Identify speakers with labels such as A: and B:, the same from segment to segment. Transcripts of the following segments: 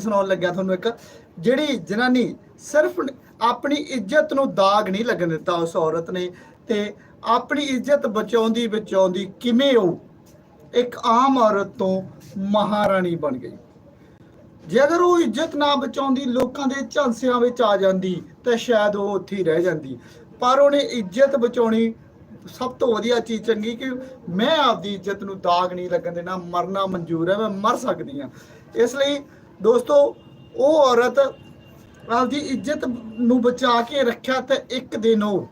A: ਸੁਣਾਉਣ ਲੱਗਿਆ ਤੁਹਾਨੂੰ ਇੱਕ, ਜਿਹੜੀ ਜਨਾਨੀ ਸਿਰਫ ਆਪਣੀ ਇੱਜ਼ਤ ਨੂੰ ਦਾਗ ਨਹੀਂ ਲੱਗਣ ਦਿੱਤਾ ਉਸ ਔਰਤ ਨੇ ਤੇ ਆਪਣੀ ਇੱਜ਼ਤ ਬਚਾਉਂਦੀ ਬਚਾਉਂਦੀ ਕਿਵੇਂ ਉਹ ਇੱਕ ਆਮ ਔਰਤ ਤੋਂ ਮਹਾਰਾਣੀ ਬਣ ਗਈ। ਜੇ ਅਗਰ ਉਹ ਇੱਜ਼ਤ ਨਾ ਬਚਾਉਂਦੀ, ਲੋਕਾਂ ਦੇ ਝਾਂਸਿਆਂ ਵਿੱਚ ਆ ਜਾਂਦੀ, ਤਾਂ ਸ਼ਾਇਦ ਉਹ ਉੱਥੇ ਹੀ ਰਹਿ ਜਾਂਦੀ। ਪਰ ਉਹਨੇ ਇੱਜ਼ਤ ਬਚਾਉਣੀ ਸਭ ਤੋਂ ਵਧੀਆ ਚੀਜ਼ ਚੰਗੀ ਕਿ ਮੈਂ ਆਪਦੀ ਇੱਜ਼ਤ ਨੂੰ ਦਾਗ ਨਹੀਂ ਲੱਗਣ ਦੇਣਾ, ਮਰਨਾ ਮਨਜ਼ੂਰ ਹੈ, ਮੈਂ ਮਰ ਸਕਦੀ ਹਾਂ। ਇਸ ਲਈ ਦੋਸਤੋ, ਉਹ ਔਰਤ ਆਪਦੀ ਇੱਜ਼ਤ ਨੂੰ ਬਚਾ ਕੇ ਰੱਖਿਆ ਤੇ ਇੱਕ ਦਿਨ ਉਹ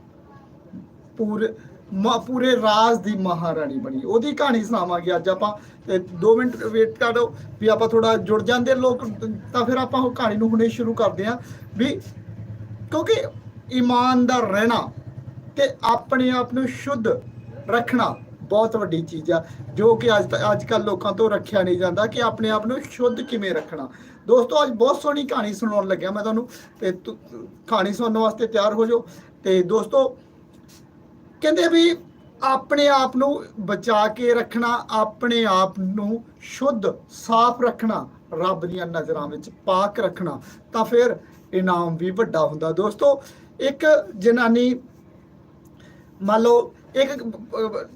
A: ਪੂਰੇ ਮਾ- ਪੂਰੇ ਰਾਜ ਦੀ ਮਹਾਰਾਣੀ ਬਣੀ। ਉਹਦੀ ਕਹਾਣੀ ਸੁਣਾਵਾਂਗੇ ਅੱਜ ਆਪਾਂ 2 ਮਿੰਟ ਵੇਟ ਕਰੋ ਵੀ ਆਪਾਂ ਥੋੜਾ ਜੁੜ ਜਾਂਦੇ ਲੋਕ, ਤਾਂ ਫਿਰ ਆਪਾਂ ਉਹ ਕਹਾਣੀ ਨੂੰ ਹੁਣੇ ਸ਼ੁਰੂ ਕਰਦੇ ਹਾਂ, ਵੀ ਕਿਉਂਕਿ ਇਮਾਨਦਾਰ ਰਹਿਣਾ ਤੇ ਆਪਣੇ ਆਪ ਨੂੰ ਸ਼ੁੱਧ ਰੱਖਣਾ ਬਹੁਤ ਵੱਡੀ ਚੀਜ਼ ਆ, ਜੋ ਕਿ ਅੱਜ ਅੱਜ ਕੱਲ ਲੋਕਾਂ ਤੋਂ ਰੱਖਿਆ ਨਹੀਂ ਜਾਂਦਾ ਕਿ ਆਪਣੇ ਆਪ ਨੂੰ ਸ਼ੁੱਧ ਕਿਵੇਂ ਰੱਖਣਾ। ਦੋਸਤੋ, ਅੱਜ ਬਹੁਤ ਸੋਹਣੀ ਕਹਾਣੀ ਸੁਣਾਉਣ ਲੱਗਿਆ ਮੈਂ ਤੁਹਾਨੂੰ ਤੇ, ਕਹਾਣੀ ਸੁਣਨ ਵਾਸਤੇ ਤਿਆਰ ਹੋ ਜਾਓ। ਤੇ ਦੋਸਤੋ, ਕਹਿੰਦੇ ਵੀ ਆਪਣੇ ਆਪ ਨੂੰ ਬਚਾ ਕੇ ਰੱਖਣਾ, ਆਪਣੇ ਆਪ ਨੂੰ ਸ਼ੁੱਧ, ਸਾਫ਼ ਰੱਖਣਾ, ਰੱਬ ਦੀਆਂ ਨਜ਼ਰਾਂ ਵਿੱਚ ਪਾਕ ਰੱਖਣਾ, ਤਾਂ ਫਿਰ ਇਨਾਮ ਵੀ ਵੱਡਾ ਹੁੰਦਾ। ਦੋਸਤੋ, ਇੱਕ ਜਨਾਨੀ, ਮੰਨ ਲਓ ਇੱਕ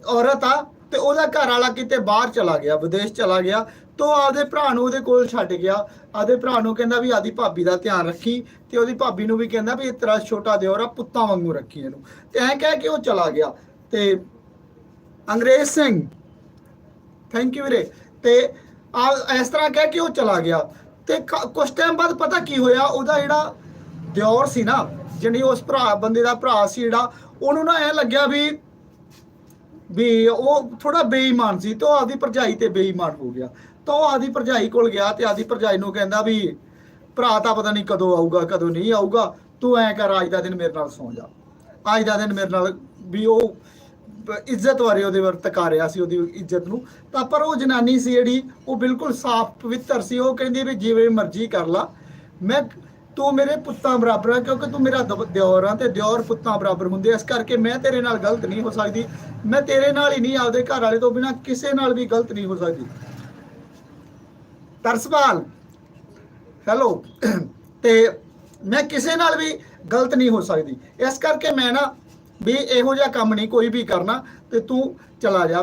A: ਔਰਤ ਆ ਤੇ ਉਹਦਾ ਘਰ ਵਾਲਾ ਕਿਤੇ ਬਾਹਰ ਚਲਾ ਗਿਆ, ਵਿਦੇਸ਼ ਚਲਾ ਗਿਆ, ਤੋ ਆਪਦੇ ਭਰਾ ਨੂੰ ਉਹਦੇ ਕੋਲ ਛੱਡ ਗਿਆ। ਆਪਦੇ ਭਰਾ ਨੂੰ ਕਹਿੰਦਾ ਵੀ ਆਦੀ ਭਾਬੀ ਦਾ ਧਿਆਨ ਰੱਖੀ ਤੇ ਉਹਦੀ ਭਾਬੀ ਨੂੰ ਵੀ ਕਹਿੰਦਾ ਵੀ ਇਹ ਤੇਰਾ ਛੋਟਾ ਦਿਓਰ ਆ, ਪੁੱਤਾਂ ਵਾਂਗੂ ਰੱਖੀ ਇਹਨੂੰ। ਤੇ ਐਂ ਕਹਿ ਕੇ ਉਹ ਚਲਾ ਗਿਆ। ਤੇ ਅੰਗਰੇਜ਼ ਸਿੰਘ ਥੈਂਕ ਯੂ ਵੀਰੇ। ਤੇ ਆ ਇਸ ਤਰ੍ਹਾਂ ਕਹਿ ਕੇ ਉਹ ਚਲਾ ਗਿਆ। ਤੇ ਕ- ਕੁਛ ਟਾਈਮ ਬਾਅਦ ਪਤਾ ਕੀ ਹੋਇਆ, ਉਹਦਾ ਜਿਹੜਾ ਦਿਓਰ ਸੀ ਨਾ ਜਿਹੜੀ ਉਸ ਭਰਾ, ਬੰਦੇ ਦਾ ਭਰਾ ਸੀ ਜਿਹੜਾ, ਉਹਨੂੰ ਨਾ ਐ ਲੱਗਿਆ ਵੀ ਵੀ ਉਹ ਥੋੜਾ ਬੇਈਮਾਨ ਸੀ ਤੇ ਉਹ ਆਪਦੀ ਭਰਜਾਈ ਤੇ ਬੇਈਮਾਨ ਹੋ ਗਿਆ। ਤਾਂ ਉਹ ਆਪਦੀ ਭਰਜਾਈ ਕੋਲ ਗਿਆ ਤੇ ਆਪਦੀ ਭਰਜਾਈ ਨੂੰ ਕਹਿੰਦਾ ਵੀ, ਭਰਾ ਤਾਂ ਪਤਾ ਨਹੀਂ ਕਦੋਂ ਆਊਗਾ, ਕਦੋਂ ਨਹੀਂ ਆਊਗਾ, ਤੂੰ ਐ ਕਰ, ਅੱਜ ਦਾ ਦਿਨ ਮੇਰੇ ਨਾਲ ਸੌਂ ਜਾ। ਅੱਜ ਦਾ ਦਿਨ ਮੇਰੇ ਨਾਲ ਵੀ ਉਹ ਇੱਜ਼ਤ ਬਾਰੇ ਉਹਦੇ ਵਰ ਤਕਾਰਿਆ ਸੀ, ਉਹਦੀ ਇੱਜ਼ਤ ਨੂੰ। ਤਾਂ ਪਰ ਉਹ ਜਨਾਨੀ ਸੀ ਜਿਹੜੀ, ਉਹ ਬਿਲਕੁਲ ਸਾਫ਼ ਪਵਿੱਤਰ ਸੀ। ਉਹ ਕਹਿੰਦੀ ਵੀ ਜਿਵੇਂ ਮਰਜ਼ੀ ਕਰ ਲਾ। ਮੈਂ ਤੂੰ ਮੇਰੇ ਪੁੱਤਾਂ ਬਰਾਬਰ ਆ, ਕਿਉਂਕਿ ਤੂੰ ਮੇਰਾ ਦਬ- ਦਿਓਰ ਆ ਤੇ ਦਿਓਰ ਪੁੱਤਾਂ ਬਰਾਬਰ ਹੁੰਦੇ ਇਸ ਕਰਕੇ ਮੈਂ ਤੇਰੇ ਨਾਲ ਗਲਤ ਨਹੀਂ ਹੋ ਸਕਦੀ। ਮੈਂ ਤੇਰੇ ਨਾਲ ਹੀ ਨਹੀਂ, ਆਪਦੇ ਘਰ ਵਾਲੇ ਤੋਂ ਬਿਨਾ ਕਿਸੇ ਨਾਲ ਵੀ ਗਲਤ ਨਹੀਂ ਹੋ ਸਕਦੀ। ਤਰਸਪਾਲ ਹੈਲੋ, ਤੇ ਮੈਂ ਕਿਸੇ ਨਾਲ ਵੀ ਗਲਤ ਨਹੀਂ ਹੋ ਸਕਦੀ। ਇਸ ਕਰਕੇ ਮੈਂ ਨਾ ਵੀ ਇਹੋ ਜਿਹਾ ਕੰਮ ਨਹੀਂ ਕੋਈ ਵੀ ਕਰਨਾ ਤੇ ਤੂੰ ਚਲਾ ਜਾ।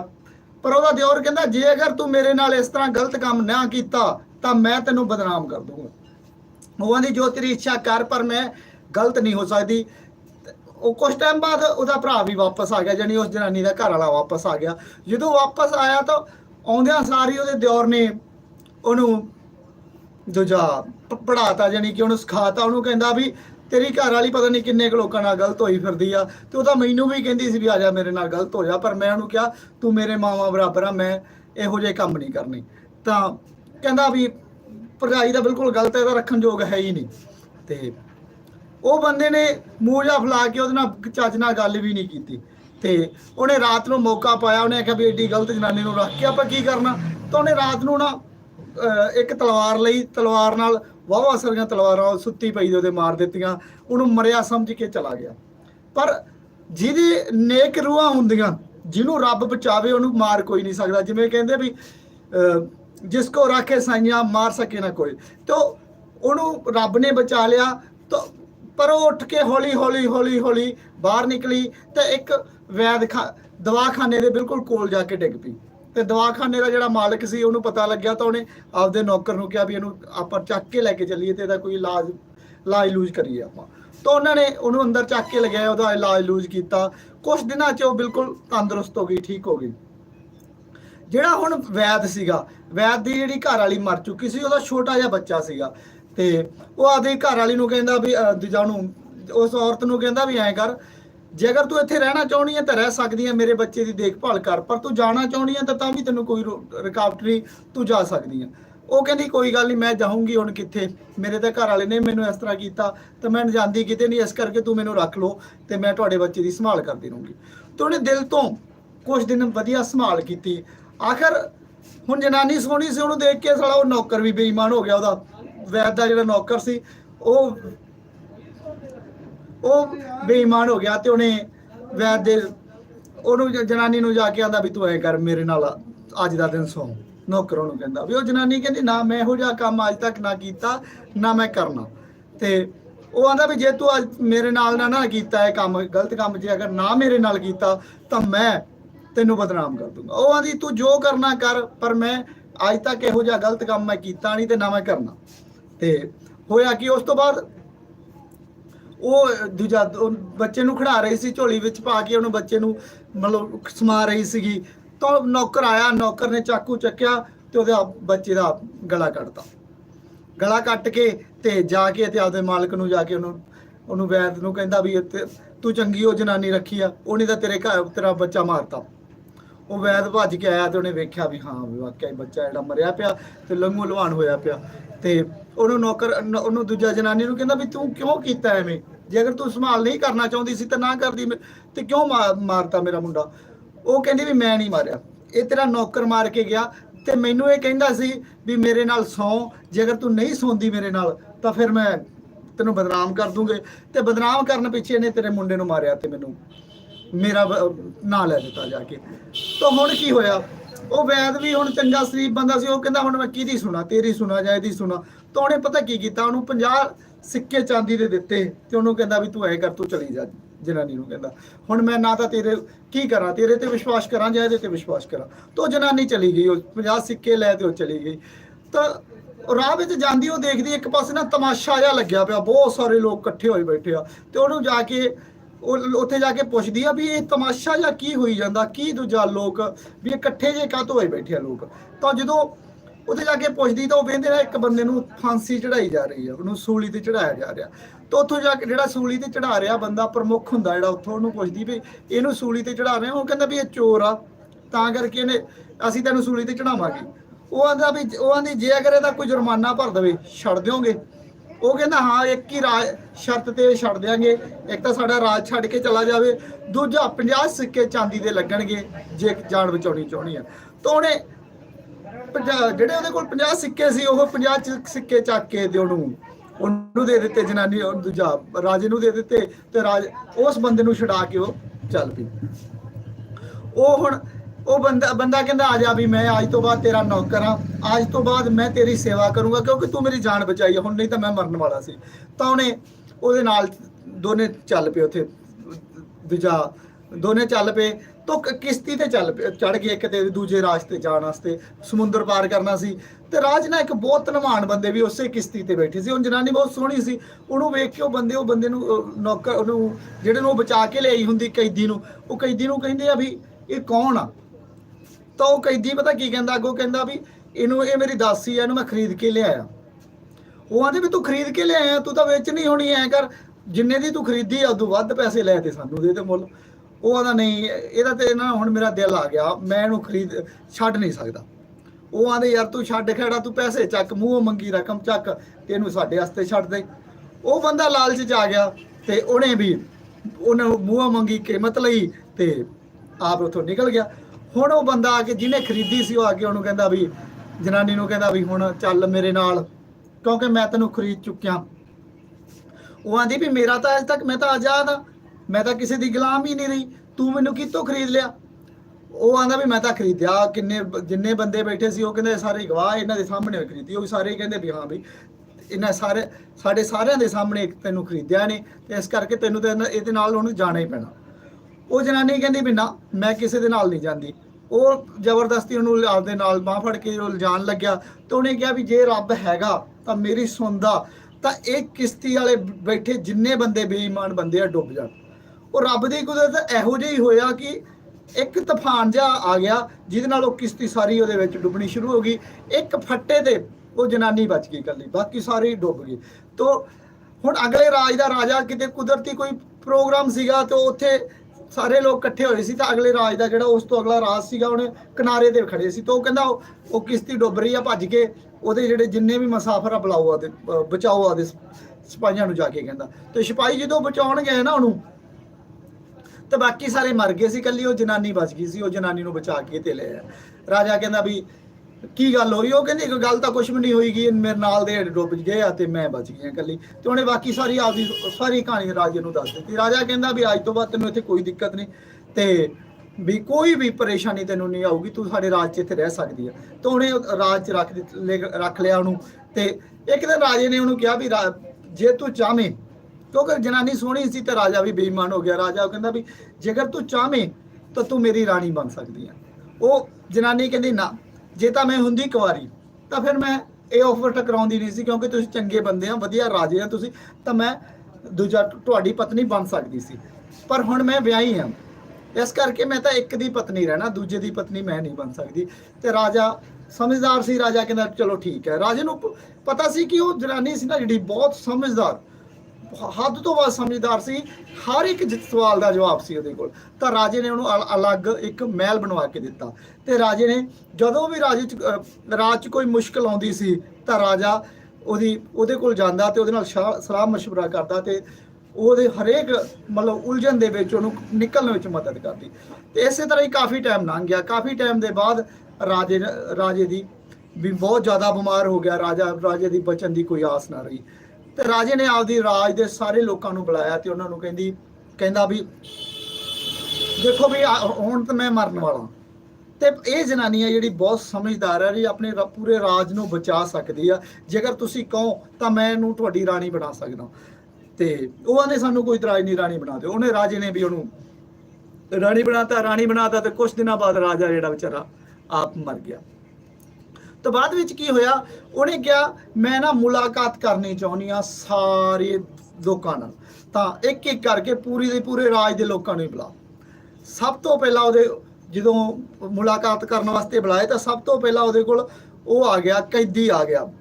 A: ਪਰ ਉਹਦਾ ਦਿਓਰ ਕਹਿੰਦਾ, ਜੇ ਅਗਰ ਤੂੰ ਮੇਰੇ ਨਾਲ ਇਸ ਤਰ੍ਹਾਂ ਗਲਤ ਕੰਮ ਨਾ ਕੀਤਾ, ਤਾਂ ਮੈਂ ਤੈਨੂੰ ਬਦਨਾਮ ਕਰ ਦੂੰਗਾ। ਉਹ ਕਹਿੰਦੀ ਜੋ ਤੇਰੀ ਇੱਛਾ ਕਰ, ਪਰ ਮੈਂ ਗਲਤ ਨਹੀਂ ਹੋ ਸਕਦੀ। ਉਹ ਕੁਝ ਟਾਈਮ ਬਾਅਦ ਉਹਦਾ ਭਰਾ ਵੀ ਵਾਪਸ ਆ ਗਿਆ ਜਾਨੀ ਉਸ ਜਨਾਨੀ ਦਾ ਘਰ ਵਾਲਾ ਵਾਪਸ ਆ ਗਿਆ। ਜਦੋਂ ਵਾਪਸ ਆਇਆ ਤਾਂ ਆਉਂਦਿਆਂ ਸਾਰੀ ਉਹਦੇ ਦਿਓਰ ਨੇ ਉਹਨੂੰ ਦੂਜਾ ਪ- ਪੜ੍ਹਾਤਾ ਜਾਨੀ ਕਿ ਉਹਨੂੰ ਸਿਖਾਤਾ। ਉਹਨੂੰ ਕਹਿੰਦਾ ਵੀ ਤੇਰੀ ਘਰ ਵਾਲੀ ਪਤਾ ਨਹੀਂ ਕਿੰਨੇ ਕੁ ਲੋਕਾਂ ਨਾਲ ਗਲਤ ਹੋਈ ਫਿਰਦੀ ਆ। ਤੇ ਉਹਦਾ ਮੈਨੂੰ ਵੀ ਕਹਿੰਦੀ ਸੀ ਵੀ ਆ ਜਾ ਮੇਰੇ ਨਾਲ ਗਲਤ ਹੋ ਜਾ, ਪਰ ਮੈਂ ਉਹਨੂੰ ਕਿਹਾ, ਤੂੰ ਮੇਰੇ ਮਾਵਾ ਬਰਾਬਰ ਆ, ਮੈਂ ਇਹੋ ਜਿਹੇ ਕੰਮ ਨਹੀਂ ਕਰਨੇ। ਤਾਂ ਕਹਿੰਦਾ ਵੀ ਭਰਜਾਈ ਦਾ ਬਿਲਕੁਲ ਗਲਤ ਹੈ, ਇਹਦਾ ਰੱਖਣ ਯੋਗ ਹੈ ਹੀ ਨਹੀਂ। ਤੇ ਉਹ ਬੰਦੇ ਨੇ ਮੂੰਹ ਜਿਹਾ ਫਲਾ ਕੇ ਉਹਦੇ ਨਾਲ ਚੱਜ ਨਾਲ ਗੱਲ ਵੀ ਨਹੀਂ ਕੀਤੀ। ਤੇ ਉਹਨੇ ਰਾਤ ਨੂੰ ਮੌਕਾ ਪਾਇਆ, ਉਹਨੇ ਆਖਿਆ ਵੀ ਏਡੀ ਗਲਤ ਜਨਾਨੀ ਨੂੰ ਰੱਖ ਕੇ ਆਪਾਂ ਕੀ ਕਰਨਾ? ਤਾਂ ਉਹਨੇ ਰਾਤ ਨੂੰ ਨਾ ਇੱਕ ਤਲਵਾਰ ਲਈ, ਤਲਵਾਰ ਨਾਲ ਵਾਵਾ ਸਰੀਆਂ ਤਲਵਾਰਾਂ ਉਹ ਸੁੱਤੀ ਪਈ ਦੇ ਉਹਦੇ ਮਾਰ ਦਿੱਤੀਆਂ, ਉਹਨੂੰ ਮਰਿਆ ਸਮਝ ਕੇ ਚਲਾ ਗਿਆ। ਪਰ ਜਿਹਦੀ ਨੇਕ ਰੂਹਾਂ ਹੁੰਦੀਆਂ, ਜਿਹਨੂੰ ਰੱਬ ਬਚਾਵੇ, ਉਹਨੂੰ ਮਾਰ ਕੋਈ ਨਹੀਂ ਸਕਦਾ। ਜਿਵੇਂ ਕਹਿੰਦੇ ਵੀ ਜਿਸ ਕੋ ਰਾਖੇ ਸਾਈਆਂ ਮਾਰ ਸਕੇ ਨਾ ਕੋਈ। ਤੋ ਉਹਨੂੰ ਰੱਬ ਨੇ ਬਚਾ ਲਿਆ, ਤਾਂ ਪਰ ਉਹ ਉੱਠ ਕੇ ਹੌਲੀ ਹੌਲੀ ਹੌਲੀ ਹੌਲੀ ਬਾਹਰ ਨਿਕਲੀ ਤੇ ਇੱਕ ਵੈਦ ਖਾ- ਦਵਾਖਾਨੇ ਦੇ ਬਿਲਕੁਲ ਕੋਲ ਜਾ ਕੇ ਡਿੱਗ ਪਈ। ਤੇ ਦਵਾਖਾਨੇ ਦਾ ਜਿਹੜਾ ਮਾਲਕ ਸੀ ਉਹਨੂੰ ਪਤਾ ਲੱਗਿਆ ਤਾਂ ਉਹਨੇ ਆਪਦੇ ਨੌਕਰ ਨੂੰ ਕਿਹਾ ਵੀ ਇਹਨੂੰ ਆਪਾਂ ਚੱਕ ਕੇ ਲੈ ਕੇ ਚੱਲੀਏ ਤੇ ਇਹਦਾ ਕੋਈ ਇਲਾਜ ਇਲਾਜ ਲੂਜ ਕਰੀਏ ਆਪਾਂ। ਤਾਂ ਉਹਨਾਂ ਨੇ ਉਹਨੂੰ ਅੰਦਰ ਚੱਕ ਕੇ ਲਗਾਇਆ ਉਹਦਾ ਇਲਾਜ ਲੂਜ ਕੀਤਾ। ਕੁਝ ਦਿਨਾਂ 'ਚ ਉਹ ਬਿਲਕੁਲ ਤੰਦਰੁਸਤ ਹੋ ਗਈ, ਠੀਕ ਹੋ ਗਈ। ਜਿਹੜਾ ਹੁਣ ਵੈਦ ਸੀਗਾ ਵੈਦ ਦੀ ਜਿਹੜੀ ਘਰ ਵਾਲੀ ਮਰ ਚੁੱਕੀ ਸੀ ਉਹਦਾ ਛੋਟਾ ਜਿਹਾ ਬੱਚਾ ਸੀਗਾ। ਤੇ ਉਹ ਆਦੀ ਘਰ ਵਾਲੀ ਨੂੰ ਕਹਿੰਦਾ ਵੀ ਅਹ, ਦੂਜਾ ਨੂੰ ਉਸ ਔਰਤ ਨੂੰ ਕਹਿੰਦਾ ਵੀ ਐਂ ਕਰ ਜੇ ਅਗਰ ਤੂੰ ਇੱਥੇ ਰਹਿਣਾ ਚਾਹੁੰਦੀ ਹੈ ਤਾਂ ਰਹਿ ਸਕਦੀ ਹੈ ਮੇਰੇ ਬੱਚੇ ਦੀ ਦੇਖਭਾਲ ਕਰ ਪਰ ਤੂੰ ਜਾਣਾ ਚਾਹੁੰਦੀ ਹੈ ਤਾਂ ਤਾਂ ਵੀ ਤੈਨੂੰ ਕੋਈ ਰੁ- ਰੁਕਾਵਟ ਨਹੀਂ ਤੂੰ ਜਾ ਸਕਦੀ ਹੈ ਉਹ ਕਹਿੰਦੀ ਕੋਈ ਗੱਲ ਨਹੀਂ ਮੈਂ ਜਾਊਂਗੀ ਹੁਣ ਕਿੱਥੇ? ਮੇਰੇ ਤਾਂ ਘਰ ਵਾਲੇ ਨੇ ਮੈਨੂੰ ਇਸ ਤਰ੍ਹਾਂ ਕੀਤਾ ਤਾਂ ਮੈਂ ਜਾਂਦੀ ਕਿਤੇ ਨਹੀਂ ਇਸ ਕਰਕੇ ਤੂੰ ਮੈਨੂੰ ਰੱਖ ਲਓ ਤੇ ਮੈਂ ਤੁਹਾਡੇ ਬੱਚੇ ਦੀ ਸੰਭਾਲ ਕਰਦੀ ਰਹੂੰਗੀ। ਤੇ ਉਹਨੇ ਦਿਲ ਤੋਂ ਕੁਝ ਦਿਨ ਵਧੀਆ ਸੰਭਾਲ ਕੀਤੀ ਆਖਰ ਹੁਣ ਜਨਾਨੀ ਸੋਹਣੀ ਸੀ, ਉਹਨੂੰ ਦੇਖ ਕੇ ਸਾਲਾ ਉਹ ਨੌਕਰ ਵੀ ਬੇਈਮਾਨ ਹੋ ਗਿਆ ਉਹਦਾ। ਵੈਦ ਦਾ ਜਿਹੜਾ ਨੌਕਰ ਸੀ, ਉਹ ਉਹ ਬੇਈਮਾਨ ਹੋ ਗਿਆ ਤੇ ਉਹਨੇ ਵੈਦ ਦੇ ਉਹਨੂੰ ਜਨਾਨੀ ਨੂੰ ਜਾ ਕੇ ਆਂਦਾ ਵੀ ਤੂੰ ਐ ਕਰ ਮੇਰੇ ਨਾਲ ਅੱਜ ਦਾ ਦਿਨ ਸੌਂ। ਨੌਕਰ ਉਹਨੂੰ ਕਹਿੰਦਾ ਵੀ ਉਹ ਜਨਾਨੀ ਕਹਿੰਦੀ, ਨਾ ਮੈਂ ਇਹੋ ਜਿਹਾ ਕੰਮ ਅੱਜ ਤੱਕ ਨਾ ਕੀਤਾ, ਨਾ ਮੈਂ ਕਰਨਾ। ਤੇ ਉਹ ਆਂਦਾ ਵੀ ਜੇ ਤੂੰ ਅੱਜ ਮੇਰੇ ਨਾਲ ਨਾ ਨਾ ਕੀਤਾ ਇਹ ਕੰਮ, ਗਲਤ ਕੰਮ ਜੇ ਅਗਰ ਨਾ ਮੇਰੇ ਨਾਲ ਕੀਤਾ, ਤਾਂ ਮੈਂ ਤੈਨੂੰ ਬਦਨਾਮ ਕਰ ਦੂੰਗਾ। ਉਹ ਆਂਦੀ, ਤੂੰ ਜੋ ਕਰਨਾ ਕਰ, ਪਰ ਮੈਂ ਅੱਜ ਤੱਕ ਇਹੋ ਜਿਹਾ ਗਲਤ ਕੰਮ ਮੈਂ ਕੀਤਾ ਨਹੀਂ ਤੇ ਨਾ ਮੈਂ ਕਰਨਾ। ਤੇ ਹੋਇਆ ਕਿ ਉਸ ਤੋਂ ਬਾਅਦ? ਉਹ ਦੂਜਾ ਬੱਚੇ ਨੂੰ ਖੜਾ ਰਹੀ ਸੀ, ਝੋਲੀ ਵਿੱਚ ਪਾ ਕੇ ਉਹਨੂੰ ਬੱਚੇ ਨੂੰ ਮਤਲਬ ਸਮਾ ਰਹੀ ਸੀਗੀ। ਤਾਂ ਨੌਕਰ ਆਇਆ, ਨੌਕਰ ਨੇ ਚਾਕੂ ਚੱਕਿਆ ਤੇ ਉਹਦੇ ਬੱਚੇ ਦਾ ਗਲਾ ਕੱਟਤਾ ਗਲਾ ਕੱਟ ਕੇ ਤੇ ਜਾ ਕੇ ਤੇ ਆਪਦੇ ਮਾਲਕ ਨੂੰ ਜਾ ਕੇ ਉਹਨੂੰ ਉਹਨੂੰ ਵੈਦ ਨੂੰ ਕਹਿੰਦਾ ਵੀ, ਤੂੰ ਚੰਗੀ ਉਹ ਜਨਾਨੀ ਰੱਖੀ ਆ। ਉਹਨੇ ਤਾਂ ਤੇਰੇ ਘਰ, ਤੇਰਾ ਬੱਚਾ ਮਾਰਤਾ। ਉਹ ਵੈਦ ਭੱਜ ਕੇ ਆਇਆ ਤੇ ਉਹਨੇ ਵੇਖਿਆ ਵੀ ਹਾਂ ਵੀ ਵਾਕਿਆ ਹੀ ਬੱਚਾ ਜਿਹੜਾ ਮਰਿਆ ਪਿਆ ਤੇ ਲੰਗੂ ਲਵਾਨ ਹੋਇਆ ਪਿਆ ਤੇ ਉਹਨੂੰ ਨੌਕਰ ਉਹਨੂੰ ਦੂਜਾ ਜਨਾਨੀ ਨੂੰ ਕਹਿੰਦਾ ਵੀ ਤੂੰ ਕਿਉਂ ਕੀਤਾ ਐਵੇਂ? ਜੇ ਅਗਰ ਤੂੰ ਸੰਭਾਲ ਨਹੀਂ ਕਰਨਾ ਚਾਹੁੰਦੀ ਸੀ ਤਾਂ ਨਾ ਕਰਦੀ ਤੇ ਕਿਉਂ ਮਾ- ਮਾਰਤਾ ਮੇਰਾ ਮੁੰਡਾ? ਉਹ ਕਹਿੰਦੀ ਵੀ ਮੈਂ ਨਹੀਂ ਮਾਰਿਆ। ਇਹ ਤੇਰਾ ਨੌਕਰ ਮਾਰ ਕੇ ਗਿਆ ਤੇ ਮੈਨੂੰ ਇਹ ਕਹਿੰਦਾ ਸੀ ਵੀ ਮੇਰੇ ਨਾਲ ਸੌ, ਜੇ ਅਗਰ ਤੂੰ ਨਹੀਂ ਸੌਂਦੀ ਮੇਰੇ ਨਾਲ ਤਾਂ ਫਿਰ ਮੈਂ ਤੈਨੂੰ ਬਦਨਾਮ ਕਰ ਦੂੰਗੇ। ਤੇ ਬਦਨਾਮ ਕਰਨ ਪਿੱਛੇ ਇਹਨੇ ਤੇਰੇ ਮੁੰਡੇ ਨੂੰ ਮਾਰਿਆ ਤੇ ਮੈਨੂੰ। ਮੇਰਾ ਨਾਂ ਲੈ ਦਿੱਤਾ ਜਾ ਕੇ। ਤਾਂ ਹੁਣ ਕੀ ਹੋਇਆ? ਉਹ ਵੈਦ ਵੀ ਹੁਣ ਚੰਗਾ ਸ਼ਰੀਫ ਬੰਦਾ ਸੀ, ਉਹ ਕਹਿੰਦਾ ਹੁਣ ਮੈਂ ਕਿਹਦੀ ਸੁਣਾ? ਤੇਰੀ ਸੁਣਾ ਜਾਂ ਇਹਦੀ ਸੁਣਾ? ਤਾਂ ਉਹਨੇ ਪਤਾ ਕੀ ਕੀਤਾ? ਉਹਨੂੰ 50 ਸਿੱਕੇ ਚਾਂਦੀ ਦੇ ਦਿੱਤੇ ਤੇ ਉਹਨੂੰ ਕਹਿੰਦਾ ਵੀ ਤੂੰ ਐ ਕਰ, ਤੂੰ ਚਲੀ ਜਾ, ਜਨਾਨੀ ਨੂੰ ਕਹਿੰਦਾ। ਹੁਣ ਮੈਂ ਨਾ ਤਾਂ ਤੇਰੇ, ਕੀ ਕਰਾਂ? ਤੇਰੇ ਤੇ ਵਿਸ਼ਵਾਸ ਕਰਾਂ ਜਾਂ ਇਹਦੇ ਤੇ ਵਿਸ਼ਵਾਸ ਕਰਾਂ? ਤਾਂ ਉਹ ਜਨਾਨੀ ਚਲੀ ਗਈ, ਉਹ 50 ਸਿੱਕੇ ਲੈ ਤੇ ਉਹ ਚਲੀ ਗਈ। ਤਾਂ ਰਾਹ ਵਿੱਚ ਜਾਂਦੀ, ਉਹ ਦੇਖਦੀ ਇੱਕ ਪਾਸੇ ਨਾ ਤਮਾਸ਼ਾ ਜਿਹਾ ਲੱਗਿਆ ਪਿਆ, ਬਹੁਤ ਸਾਰੇ ਲੋਕ ਇਕੱਠੇ ਹੋਏ ਬੈਠੇ ਆ। ਤੇ ਉਹਨੂੰ ਜਾ ਕੇ ਉਹ ਉੱਥੇ ਜਾ ਕੇ ਪੁੱਛਦੀ ਆ ਵੀ ਇਹ ਤਮਾਸ਼ਾ ਜਾਂ ਕੀ ਹੋਈ ਜਾਂਦਾ, ਕੀ ਦੂਜਾ ਲੋਕ ਵੀ ਇਹ ਇਕੱਠੇ ਜੇ ਕਾਹ ਹੋਏ ਬੈਠੇ ਆ ਲੋਕ। ਤਾਂ ਜਦੋਂ ਉੱਥੇ ਜਾ ਕੇ ਪੁੱਛਦੀ ਤਾਂ ਉਹ ਵੇਂਦੇ ਨਾ ਇੱਕ ਬੰਦੇ ਨੂੰ ਫਾਂਸੀ ਚੜਾਈ ਜਾ ਰਹੀ ਆ, ਉਹਨੂੰ ਸੂਲੀ ਤੇ ਚੜਾਇਆ ਜਾ ਰਿਹਾ। ਤਾਂ ਉੱਥੋਂ ਜਾ ਕੇ ਜਿਹੜਾ ਸੂਲੀ ਤੇ ਚੜਾ ਰਿਹਾ ਬੰਦਾ ਪ੍ਰਮੁੱਖ ਹੁੰਦਾ ਜਿਹੜਾ ਉੱਥੋਂ ਉਹਨੂੰ ਪੁੱਛਦੀ ਵੀ ਇਹਨੂੰ ਸੂਲੀ ਤੇ ਚੜਾ ਰਹੇ ਉਹ ਕਹਿੰਦਾ ਵੀ ਇਹ ਚੋਰ ਆ। ਤਾਂ ਕਰਕੇ ਇਹਨੇ ਅਸੀਂ ਤੈਨੂੰ ਸੂਲੀ ਤੇ ਚੜਾਵਾਂਗੇ ਉਹ ਆਂਦਾ ਵੀ ਉਹ ਆਂਦੀ ਜੇ ਅਗਰ ਇਹਦਾ ਕੋਈ ਜੁਰਮਾਨਾ ਭਰ ਦੇਵੇ, ਛੱਡ ਦਿਓਗੇ। ਉਹ ਕਹਿੰਦਾ, ਹਾਂ, ਇੱਕ ਹੀ ਰਾਜ, ਸ਼ਰਤ ਤੇ ਛੱਡ ਦਿਆਂਗੇ। ਇੱਕ ਤਾਂ ਸਾਡਾ ਰਾਜ ਛੱਡ ਕੇ ਚਲਾ ਜਾਵੇ, ਦੂਜਾ 50 ਸਿੱਕੇ ਚਾਂਦੀ ਦੇ ਲੱਗਣਗੇ, ਜੇ ਜਾਨ ਬਚਾਉਣੀ ਚਾਹਣੀ ਆ। ਤਾਂ ਉਹਨੇ ਪੰਜਾਹ- ਜਿਹੜੇ ਉਹਦੇ ਕੋਲ 50 ਸਿੱਕੇ ਸੀ, ਉਹ 50 ਚ- ਸਿੱਕੇ ਚੱਕ ਕੇ ਤੇ ਉਹਨੂੰ ਉਹਨੂੰ ਦੇ ਦਿੱਤੇ ਜਨਾਨੀ, ਉਹ ਦੂਜਾ ਰਾਜੇ ਨੂੰ ਦੇ ਦਿੱਤੇ ਤੇ ਰਾਜ ਉਸ ਬੰਦੇ ਨੂੰ ਛਡਾ ਕੇ ਉਹ ਚੱਲ ਪਈ। ਉਹ ਹੁਣ ਉਹ ਬੰਦਾ ਬੰਦਾ ਕਹਿੰਦਾ, ਆ ਜਾ ਵੀ ਮੈਂ ਅੱਜ ਤੋਂ ਬਾਅਦ ਤੇਰਾ ਨੌਕਰ ਹਾਂ। ਅੱਜ ਤੋਂ ਬਾਅਦ ਮੈਂ ਤੇਰੀ ਸੇਵਾ ਕਰੂੰਗਾ, ਕਿਉਂਕਿ ਤੂੰ ਮੇਰੀ ਜਾਨ ਬਚਾਈ ਹੁਣ ਨਹੀਂ ਤਾਂ ਮੈਂ ਮਰਨ ਵਾਲਾ ਸੀ। ਤਾਂ ਉਹਨੇ ਉਹਦੇ ਨਾਲ ਦੋਨੇ ਚੱਲ ਪਏ ਉੱਥੇ। ਦੂਜਾ, ਦੋਨੇ ਚੱਲ ਪਏ। ਤੋਂ ਕਿਸ਼ਤੀ ਤੇ ਚੱਲ ਪਏ ਚੜ ਗਏ ਇੱਕ ਤੇ ਦੂਜੇ ਰਾਜ ਤੇ ਜਾਣ ਵਾਸਤੇ। ਸਮੁੰਦਰ ਪਾਰ ਕਰਨਾ ਸੀ। ਤੇ ਰਾਜ ਨਾਲ ਇੱਕ ਬਹੁਤ ਧਨਵਾਨ ਬੰਦੇ ਵੀ ਉਸੇ ਕਿਸ਼ਤੀ ਤੇ ਬੈਠੇ ਸੀ। ਉਹ ਜਨਾਨੀ ਬਹੁਤ ਸੋਹਣੀ ਸੀ। ਉਹਨੂੰ ਵੇਖ ਕੇ ਉਹ ਬੰਦੇ ਉਹ ਬੰਦੇ ਨੂੰ ਨੌਕਰ, ਉਹਨੂੰ, ਜਿਹੜੇ ਨੂੰ ਉਹ ਬਚਾ ਕੇ ਲਿਆਈ ਹੁੰਦੀ ਕੈਦੀ ਨੂੰ, ਉਹ ਕੈਦੀ ਨੂੰ ਕਹਿੰਦੇ ਆ ਵੀ, ਇਹ ਕੌਣ ਆ? ਤਾਂ ਉਹ ਕੈਦੀ ਪਤਾ ਕੀ ਕਹਿੰਦਾ? ਅੱਗੋਂ ਕਹਿੰਦਾ ਵੀ ਇਹਨੂੰ ਇਹ ਮੇਰੀ ਦਾਸੀ ਆ, ਇਹਨੂੰ ਮੈਂ ਖਰੀਦ ਕੇ ਲਿਆਇਆ। ਉਹ ਆਂਦੇ ਵੀ ਤੂੰ ਖਰੀਦ ਕੇ ਲਿਆਇਆ, ਤੂੰ ਤਾਂ ਵੇਚਣੀ ਹੋਣੀ, ਐ ਕਰ। ਜਿੰਨੇ ਦੀ ਤੂੰ ਖਰੀਦੀ ਆ, ਉਦੋਂ ਵੱਧ ਪੈਸੇ ਲੈ ਤੇ ਸਾਨੂੰ, ਦੇ ਤੇ ਮੁੱਲ। ਉਹ ਆਂਦਾ ਨਹੀਂ, ਇਹਦਾ ਤੇ ਨਾ ਹੁਣ ਮੇਰਾ ਦਿਲ ਆ ਗਿਆ, ਮੈਂ ਇਹਨੂੰ ਖਰੀਦ, ਛੱਡ ਨਹੀਂ ਸਕਦਾ। ਉਹ ਆਂਦੇ ਯਾਰ ਤੂੰ ਛੱਡ ਖੜਾ, ਤੂੰ ਪੈਸੇ ਚੱਕ, ਮੂੰਹੋਂ ਮੰਗੀ ਰਕਮ ਚੱਕ ਤੇ ਇਹਨੂੰ ਸਾਡੇ ਵਾਸਤੇ ਛੱਡ ਦੇ। ਉਹ ਬੰਦਾ ਲਾਲਚ ਚ ਆ ਗਿਆ, ਤੇ ਉਹਨੇ ਵੀ ਉਹਨੇ ਮੂੰਹੋਂ ਮੰਗੀ ਕੀਮਤ ਲਈ, ਤੇ ਆਪ ਉਥੋਂ ਨਿਕਲ ਗਿਆ। ਹੁਣ ਉਹ ਬੰਦਾ ਆ ਕੇ ਜਿਹਨੇ ਖਰੀਦੀ ਸੀ ਉਹ ਆ ਕੇ ਉਹਨੂੰ ਕਹਿੰਦਾ ਵੀ, ਜਨਾਨੀ ਨੂੰ ਕਹਿੰਦਾ ਵੀ ਹੁਣ ਚੱਲ ਮੇਰੇ ਨਾਲ, ਕਿਉਂਕਿ ਮੈਂ ਤੈਨੂੰ ਖਰੀਦ ਚੁੱਕਿਆ। ਉਹ ਆਂਦੀ ਵੀ ਮੇਰਾ ਤਾਂ ਅਜੇ ਤੱਕ, ਮੈਂ ਤਾਂ ਆਜ਼ਾਦ ਆ। ਮੈਂ ਤਾਂ ਕਿਸੇ ਦੀ ਗੁਲਾਮ ਹੀ ਨਹੀਂ ਰਹੀ। ਤੂੰ ਮੈਨੂੰ ਕਿੱਥੋਂ ਖਰੀਦ ਲਿਆ? ਉਹ ਆਂਦਾ ਵੀ ਮੈਂ ਤਾਂ ਖਰੀਦਿਆ। ਕਿੰਨੇ ਜਿੰਨੇ ਬੰਦੇ ਬੈਠੇ ਸੀ, ਉਹ ਕਹਿੰਦੇ ਸਾਰੇ ਗਵਾਹ ਇਹਨਾਂ ਦੇ ਸਾਹਮਣੇ ਖਰੀਦੀ। ਉਹ ਵੀ ਸਾਰੇ ਕਹਿੰਦੇ ਵੀ ਹਾਂ ਵੀ, ਇਹਨਾਂ ਸਾਰੇ, ਸਾਡੇ ਸਾਰਿਆਂ ਦੇ ਸਾਹਮਣੇ ਤੈਨੂੰ ਖਰੀਦਿਆ ਨੇ। ਤੇ ਇਸ ਕਰਕੇ ਤੈਨੂੰ ਤੇ ਇਹਦੇ ਨਾਲ ਉਹਨੂੰ ਜਾਣਾ ਹੀ ਪੈਣਾ। ਉਹ ਜਨਾਨੀ ਕਹਿੰਦੀ ਵੀ ਨਾ, ਮੈਂ ਕਿਸੇ ਦੇ ਨਾਲ ਨਹੀਂ ਜਾਂਦੀ। ਉਹ ਜ਼ਬਰਦਸਤੀ ਉਹਨੂੰ ਆਪਦੇ ਨਾਲ ਬਾਹ ਫੜ ਕੇ ਉਹ ਲਿਜਾਣ ਲੱਗਿਆ ਤੇ ਉਹਨੇ ਕਿਹਾ ਵੀ ਜੇ ਰੱਬ ਹੈਗਾ ਤਾਂ ਮੇਰੀ ਸੁਣਦਾ ਤਾਂ ਇਹ ਕਿਸ਼ਤੀ ਵਾਲੇ ਬੈਠੇ ਜਿੰਨੇ ਬੰਦੇ ਬੇਈਮਾਨ ਬੰਦੇ ਆ, ਡੁੱਬ ਜਾਣ। ਉਹ ਰੱਬ ਦੀ ਕੁਦਰਤ ਇਹੋ ਜਿਹੀ ਹੋਇਆ ਕਿ ਇੱਕ ਤੂਫਾਨ ਜਿਹਾ ਆ ਗਿਆ, ਜਿਹਦੇ ਨਾਲ ਉਹ ਕਿਸ਼ਤੀ ਸਾਰੀ ਉਹਦੇ ਵਿੱਚ ਡੁੱਬਣੀ ਸ਼ੁਰੂ ਹੋ ਗਈ। ਇੱਕ ਫੱਟੇ ਤੇ ਉਹ ਜਨਾਨੀ ਬਚ ਗਈ ਇਕੱਲੀ, ਬਾਕੀ ਸਾਰੇ ਡੁੱਬ ਗਏ ਤੋਂ ਹੁਣ ਅਗਲੇ ਰਾਜ ਦਾ ਰਾਜਾ ਕਿਤੇ ਕੁਦਰਤੀ ਕੋਈ ਪ੍ਰੋਗਰਾਮ ਸੀਗਾ ਤੇ ਉੱਥੇ ਸਾਰੇ ਲੋਕ ਇਕੱਠੇ ਹੋਏ ਸੀ ਤਾਂ ਅਗਲੇ ਰਾਜ ਦਾ ਜਿਹੜਾ ਉਸ ਤੋਂ ਅਗਲਾ ਰਾਜ ਸੀਗਾ, ਉਹਨੇ ਕਿਨਾਰੇ ਤੇ ਖੜੇ ਸੀ। ਤਾਂ ਉਹ ਕਹਿੰਦਾ, ਉਹ- ਕਿਸ਼ਤੀ ਡੁੱਬ ਰਹੀ ਆ, ਭੱਜ ਕੇ ਉਹਦੇ ਜਿਹੜੇ ਜਿੰਨੇ ਵੀ ਮੁਸਾਫਰ ਆ, ਬੁਲਾਓ ਆ ਤੇ ਬਚਾਓ ਆਦੇ ਸਿਪਾਹੀਆਂ ਨੂੰ ਜਾ ਕੇ ਕਹਿੰਦਾ। ਤੇ ਸਿਪਾਹੀ ਜਦੋਂ ਬਚਾਉਣ ਗਏ ਨਾ ਉਹਨੂੰ, ਤੇ ਬਾਕੀ ਸਾਰੇ ਮਰ ਗਏ ਸੀ ਕੱਲੀ ਉਹ ਜਨਾਨੀ ਬਚ ਗਈ ਸੀ, ਉਹ ਜਨਾਨੀ ਨੂੰ ਬਚਾ ਕੇ ਤੇ ਲੈ ਰਾਜਾ ਕਹਿੰਦਾ ਵੀ ਕੀ ਗੱਲ ਹੋਈ? ਉਹ ਕਹਿੰਦੀ ਇੱਕ ਗੱਲ ਤਾਂ ਕੁਝ ਵੀ ਨਹੀਂ ਹੋਈਗੀ ਮੇਰੇ ਨਾਲ ਦੇ ਡੁੱਬ ਗਏ ਆ ਤੇ ਮੈਂ ਬਚ ਗਈ ਹਾਂ ਕੱਲੀ ਤੇ ਉਹਨੇ ਬਾਕੀ ਸਾਰੀ ਆਪਦੀ ਸਾਰੀ ਕਹਾਣੀ ਰਾਜੇ ਨੂੰ ਦੱਸ ਦਿੱਤੀ। ਰਾਜਾ ਕਹਿੰਦਾ ਵੀ ਅੱਜ ਤੋਂ ਬਾਅਦ ਤੈਨੂੰ ਇੱਥੇ ਕੋਈ ਦਿੱਕਤ ਨਹੀਂ ਤੇ ਵੀ ਕੋਈ ਵੀ ਪਰੇਸ਼ਾਨੀ ਤੈਨੂੰ ਨਹੀਂ ਆਊਗੀ, ਤੂੰ ਸਾਡੇ ਰਾਜ 'ਚ ਇੱਥੇ ਰਹਿ ਸਕਦੀ ਆ। ਤਾਂ ਉਹਨੇ ਰਾਜ 'ਚ ਰੱਖ ਰੱਖ ਲਿਆ ਉਹਨੂੰ। ਤੇ ਇੱਕ ਦਿਨ ਰਾਜੇ ਨੇ ਉਹਨੂੰ ਕਿਹਾ ਵੀ ਰਾ- ਜੇ ਤੂੰ ਚਾਹਵੇਂ, ਕਿਉਂਕਿ ਜਨਾਨੀ ਸੋਹਣੀ ਸੀ ਤੇ ਰਾਜਾ ਵੀ ਬੇਈਮਾਨ ਹੋ ਗਿਆ। ਰਾਜਾ ਉਹ ਕਹਿੰਦਾ ਵੀ ਜੇਕਰ ਤੂੰ ਚਾਹਵੇਂ ਤਾਂ ਤੂੰ ਮੇਰੀ ਰਾਣੀ ਬਣ ਸਕਦੀ ਆ। ਉਹ ਜਨਾਨੀ ਕਹਿੰਦੀ ਨਾ ਜੇ ਤਾਂ ਮੈਂ ਹੁੰਦੀ ਕੁਆਰੀ ਤਾਂ ਫਿਰ ਮੈਂ ਇਹ ਆਫਰ ਟਕਰਾਉਂਦੀ ਨਹੀਂ ਸੀ ਕਿਉਂਕਿ ਤੁਸੀਂ ਚੰਗੇ ਬੰਦੇ ਆ ਵਧੀਆ ਰਾਜੇ ਆ ਤੁਸੀਂ, ਤਾਂ ਮੈਂ ਦੂਜਾ ਤੁਹਾਡੀ ਪਤਨੀ ਬਣ ਸਕਦੀ ਸੀ। ਪਰ ਹੁਣ ਮੈਂ ਵਿਆਹੀ ਆ ਇਸ ਕਰਕੇ ਮੈਂ ਤਾਂ ਇੱਕ ਦੀ ਪਤਨੀ ਰਹਿਣਾ, ਦੂਜੇ ਦੀ ਪਤਨੀ ਮੈਂ ਨਹੀਂ ਬਣ ਸਕਦੀ। ਤੇ ਰਾਜਾ ਸਮਝਦਾਰ ਸੀ, ਰਾਜਾ ਕਹਿੰਦਾ ਚਲੋ ਠੀਕ ਹੈ। ਰਾਜੇ ਨੂੰ ਪਤਾ ਸੀ ਕਿ ਉਹ ਜਨਾਨੀ ਸੀ ਨਾ ਜਿਹੜੀ ਬਹੁਤ ਸਮਝਦਾਰ। ਹੱਦ ਤੋਂ ਵੱਧ ਸਮਝਦਾਰ ਸੀ। ਹਰ ਇੱਕ ਸਵਾਲ ਦਾ ਜਵਾਬ ਸੀ ਉਹਦੇ ਕੋਲ। ਤਾਂ ਰਾਜੇ ਨੇ ਉਹਨੂੰ ਅਲ- ਅਲੱਗ ਇੱਕ ਮਹਿਲ ਬਣਵਾ ਕੇ ਦਿੱਤਾ। ਤੇ ਰਾਜੇ ਨੇ ਜਦੋਂ ਵੀ ਰਾਜੇ ਚ ਰਾਜ 'ਚ ਕੋਈ ਮੁਸ਼ਕਲ ਆਉਂਦੀ ਸੀ, ਤਾਂ ਰਾਜਾ ਉਹਦੀ, ਉਹਦੇ ਕੋਲ ਜਾਂਦਾ ਤੇ ਉਹਦੇ ਨਾਲ ਸਲਾਹ ਮਸ਼ਵਰਾ ਕਰਦਾ ਤੇ ਉਹਦੇ ਹਰੇਕ ਮਤਲਬ ਉਲਝਣ ਦੇ ਵਿੱਚ ਉਹਨੂੰ ਨਿਕਲਣ ਵਿੱਚ ਮਦਦ ਕਰਦੀ। ਤੇ ਇਸੇ ਤਰ੍ਹਾਂ ਹੀ ਕਾਫੀ ਟਾਈਮ ਲੰਘ ਗਿਆ। ਕਾਫੀ ਟਾਈਮ ਦੇ ਬਾਅਦ ਰਾਜੇ ਰਾਜੇ ਦੀ ਵੀ ਬਹੁਤ ਜ਼ਿਆਦਾ ਬਿਮਾਰ ਹੋ ਗਿਆ। ਰਾਜਾ, ਰਾਜੇ ਦੀ ਬਚਣ ਦੀ ਕੋਈ ਆਸ ਨਾ ਰਹੀ। ਤੇ ਰਾਜੇ ਨੇ ਆਪਦੀ ਰਾਜ ਦੇ ਸਾਰੇ ਲੋਕਾਂ ਨੂੰ ਬੁਲਾਇਆ ਤੇ ਉਹਨਾਂ ਨੂੰ ਕਹਿੰਦੀ, ਕਹਿੰਦਾ ਵੀ, ਦੇਖੋ ਵੀ ਹੁਣ ਤਾਂ ਮੈਂ ਮਰਨ ਵਾਲਾ। ਤੇ ਇਹ ਜਨਾਨੀ ਆ ਜਿਹੜੀ ਬਹੁਤ ਸਮਝਦਾਰ ਹੈ ਜੀ ਆਪਣੇ ਪੂਰੇ ਰਾਜ ਨੂੰ ਬਚਾ ਸਕਦੀ ਆ। ਜੇਕਰ ਤੁਸੀਂ ਕਹੋ, ਤਾਂ ਮੈਂ ਇਹਨੂੰ ਤੁਹਾਡੀ ਰਾਣੀ ਬਣਾ ਸਕਦਾ। ਤੇ ਉਹਨਾਂ ਨੇ ਸਾਨੂੰ ਕੋਈ ਇਤਰਾਜ਼ ਨਹੀਂ, ਰਾਣੀ ਬਣਾ ਦਿਓ। ਉਹਨੇ ਰਾਜੇ ਨੇ ਵੀ ਉਹਨੂੰ, ਰਾਣੀ ਬਣਾਤਾ ਰਾਣੀ ਬਣਾਤਾ ਤੇ ਕੁਝ ਦਿਨਾਂ ਬਾਅਦ ਰਾਜਾ ਜਿਹੜਾ ਵਿਚਾਰਾ ਆਪ ਮਰ ਗਿਆ। ਤਾਂ ਬਾਅਦ ਵਿੱਚ ਕੀ ਹੋਇਆ? ਉਹਨੇ ਕਿਹਾ, ਮੈਂ ਨਾ ਮੁਲਾਕਾਤ ਕਰਨੀ ਚਾਹੁੰਦੀ ਆ ਸਾਰੇ ਲੋਕਾਂ ਨਾਲ। ਤਾਂ ਇੱਕ ਇੱਕ ਕਰਕੇ ਪੂਰੀ ਦੇ ਪੂਰੇ ਰਾਜ ਦੇ ਲੋਕਾਂ ਨੂੰ ਹੀ ਬੁਲਾ। ਸਭ ਤੋਂ ਪਹਿਲਾਂ ਉਹਦੇ ਜਦੋਂ ਮੁਲਾਕਾਤ ਕਰਨ ਵਾਸਤੇ ਬੁਲਾਏ ਤਾਂ ਸਭ ਤੋਂ ਪਹਿਲਾਂ ਉਹਦੇ ਕੋਲ ਉਹ ਆ ਗਿਆ, ਕੈਦੀ ਆ ਗਿਆ।